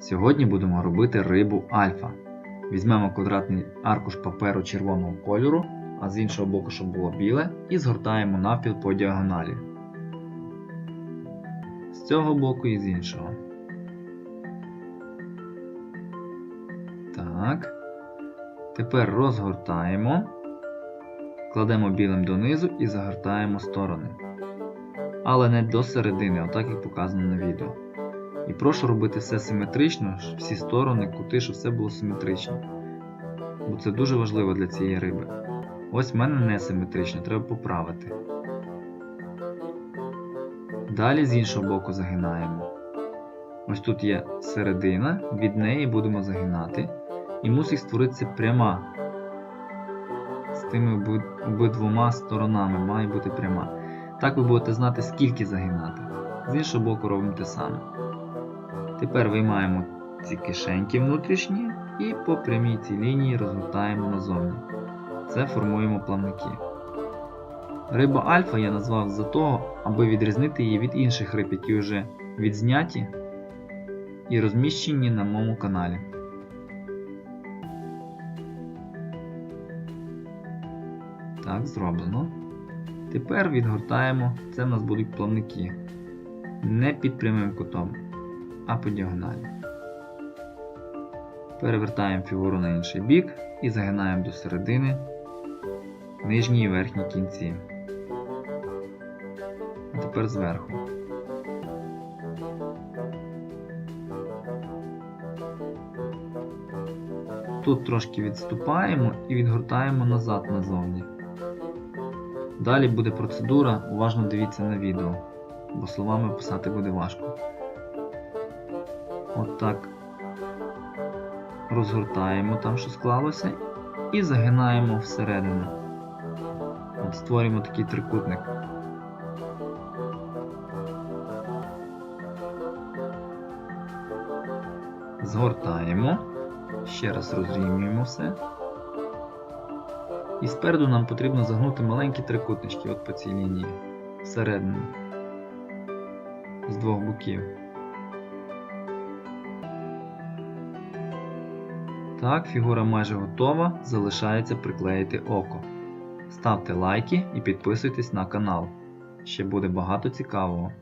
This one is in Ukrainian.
Сьогодні будемо робити рибу альфа. Візьмемо квадратний аркуш паперу червоного кольору, а з іншого боку, щоб було біле, і згортаємо навпіл по діагоналі. З цього боку і з іншого. Так. Тепер розгортаємо, кладемо білим донизу і загортаємо сторони. Але не до середини, отак як показано на відео. І прошу робити все симетрично, щоб всі сторони, кути, щоб все було симетрично. Бо це дуже важливо для цієї риби. Ось в мене не симетрично, треба поправити. Далі з іншого боку загинаємо. Ось тут є середина, від неї будемо загинати. І мусить створитися пряма. З тими обидвома сторонами має бути пряма. Так ви будете знати, скільки загинати. З іншого боку робимо те саме. Тепер виймаємо ці кишеньки внутрішні і по прямій цій лінії розгортаємо назовні. Це формуємо плавники. Риба альфа я назвав за того, аби відрізнити її від інших риб, які вже відзняті і розміщені на моєму каналі. Так, зроблено. Тепер відгортаємо, це в нас будуть плавники. Не під прямим кутом, а по діагоналі. Перевертаємо фігуру на інший бік і загинаємо до середини нижні і верхні кінці. А тепер зверху. Тут трошки відступаємо і відгортаємо назад назовні. Далі буде процедура, уважно дивіться на відео, бо словами писати буде важко. От так розгортаємо там, що склалося, і загинаємо всередину. От створюємо такий трикутник. Згортаємо, ще раз розрівнюємо все. І спереду нам потрібно загнути маленькі трикутнички от по цій лінії всередину з двох боків. Так, фігура майже готова, залишається приклеїти око. Ставте лайки і підписуйтесь на канал. Ще буде багато цікавого.